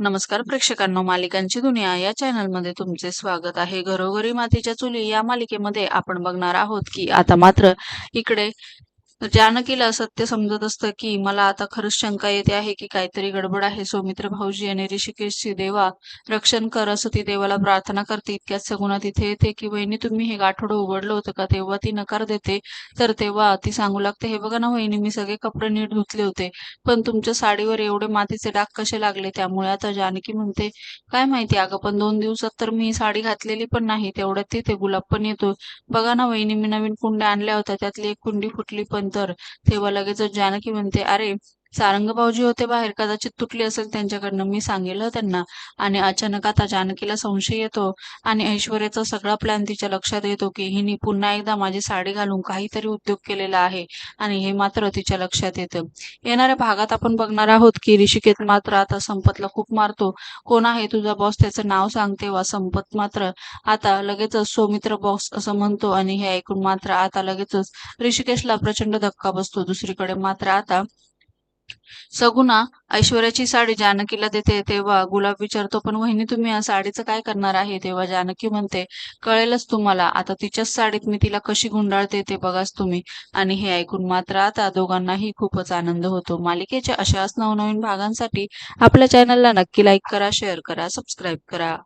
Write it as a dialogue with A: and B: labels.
A: नमस्कार प्रेक्षकांनो मालिकांची दुनिया या चॅनलमध्ये तुमचे स्वागत आहे. घरोघरी मातीच्या चुली या मालिकेमध्ये आपण बघणार आहोत की आता मात्र इकडे जानकीला सत्य समजत असतं की मला आता खरंच शंका येते आहे की काहीतरी गडबड आहे. सौमित्र भाऊजी आणि ऋषिकेशची देवा रक्षण कर असं ती देवाला प्रार्थना करते. इतक्याच सगुणा तिथे येते की वहिनी तुम्ही हे गाठोडं उघडलं होतं का? तेव्हा ती नकार देते. तर तेव्हा ती सांगू लागते हे बघा ना वहिनी मी सगळे कपडे नीट धुतले होते पण तुमच्या साडीवर एवढे मातीचे डाग कसे लागले? त्यामुळे आता जानकी म्हणते काय माहिती अगं पण दोन दिवसात तर मी साडी घातलेली पण नाही. तेवढ्यात तिथे गुलाब पण येतो. बघा ना वहिनी मी नवीन कुंड्या आणल्या होत्या. त्यातली एक कुंडी फुटली पण तर तेव्हा लगेच जानकी म्हणते अरे सारंग भाऊजी होते बाहेर कदाचित तुटली असेल त्यांच्याकडनं मी सांगेल त्यांना. आणि अचानक आता जानकीला संशय येतो आणि ऐश्वर्याचा सगळा प्लॅन तिच्या लक्षात येतो की हिने पुन्हा एकदा माझी साडी घालून काहीतरी उद्योग केलेला आहे आणि हे मात्र तिच्या लक्षात येतं. येणाऱ्या भागात आपण बघणार आहोत की ऋषिकेत मात्र आता संपतला खूप मारतो. कोण आहे तुझा बॉस त्याचं नाव सांग तेव्हा संपत मात्र. आता लगेचच सौमित्र बॉस असं म्हणतो आणि हे ऐकून मात्र आता लगेचच ऋषिकेशला प्रचंड धक्का बसतो. दुसरीकडे मात्र आता सगुना ऐश्वर्याची साडी जानकीला देते तेव्हा गुलाब विचारतो पण वहिनी तुम्ही या साडीचं काय करणार आहे? तेव्हा जानकी म्हणते कळेलच तुम्हाला आता तिच्याच साडीत मी तिला कशी गुंडाळते ते बघाच तुम्ही. आणि हे ऐकून मात्र आता दोघांनाही खूपच आनंद होतो. मालिकेच्या अशाच नवनवीन भागांसाठी आपल्या चॅनलला नक्की लाईक करा शेअर करा सबस्क्राईब करा.